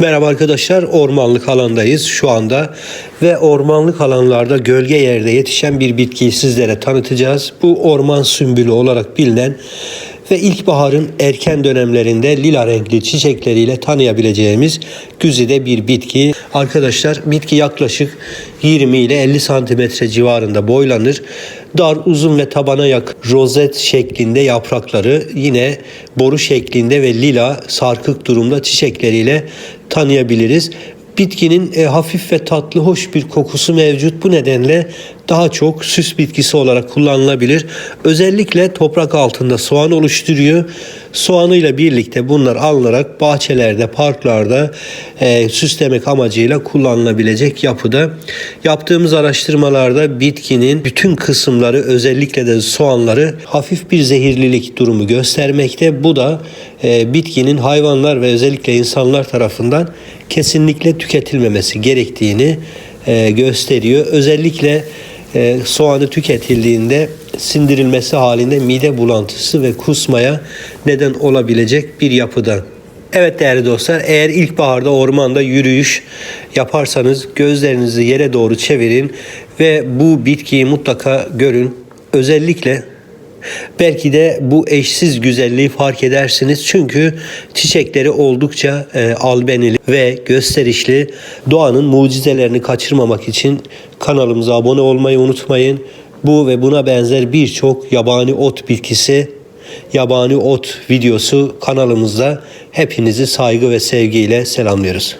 Merhaba arkadaşlar, ormanlık alandayız şu anda ve ormanlık alanlarda gölge yerde yetişen bir bitkiyi sizlere tanıtacağız. Bu orman sümbülü olarak bilinen ve ilkbaharın erken dönemlerinde lila renkli çiçekleriyle tanıyabileceğimiz güzide bir bitki. Arkadaşlar bitki yaklaşık 20 ile 50 santimetre civarında boylanır. Dar, uzun ve tabana yakın rozet şeklinde yaprakları yine boru şeklinde ve lila sarkık durumda çiçekleriyle tanıyabiliriz. Bitkinin e, hafif ve tatlı hoş bir kokusu mevcut. Bu nedenle daha çok süs bitkisi olarak kullanılabilir. Özellikle toprak altında soğan oluşturuyor. Soğanıyla birlikte bunlar alınarak bahçelerde, parklarda e, süslemek amacıyla kullanılabilecek yapıda. Yaptığımız araştırmalarda bitkinin bütün kısımları özellikle de soğanları hafif bir zehirlilik durumu göstermekte. Bu da e, bitkinin hayvanlar ve özellikle insanlar tarafından kesinlikle tüketilmemesi gerektiğini e, gösteriyor. Özellikle e, soğanı tüketildiğinde sindirilmesi halinde mide bulantısı ve kusmaya neden olabilecek bir yapıda. Evet değerli dostlar eğer ilkbaharda ormanda yürüyüş yaparsanız gözlerinizi yere doğru çevirin ve bu bitkiyi mutlaka görün. Özellikle Belki de bu eşsiz güzelliği fark edersiniz. Çünkü çiçekleri oldukça e, albenili ve gösterişli. Doğanın mucizelerini kaçırmamak için kanalımıza abone olmayı unutmayın. Bu ve buna benzer birçok yabani ot bitkisi, yabani ot videosu kanalımızda hepinizi saygı ve sevgiyle selamlıyoruz.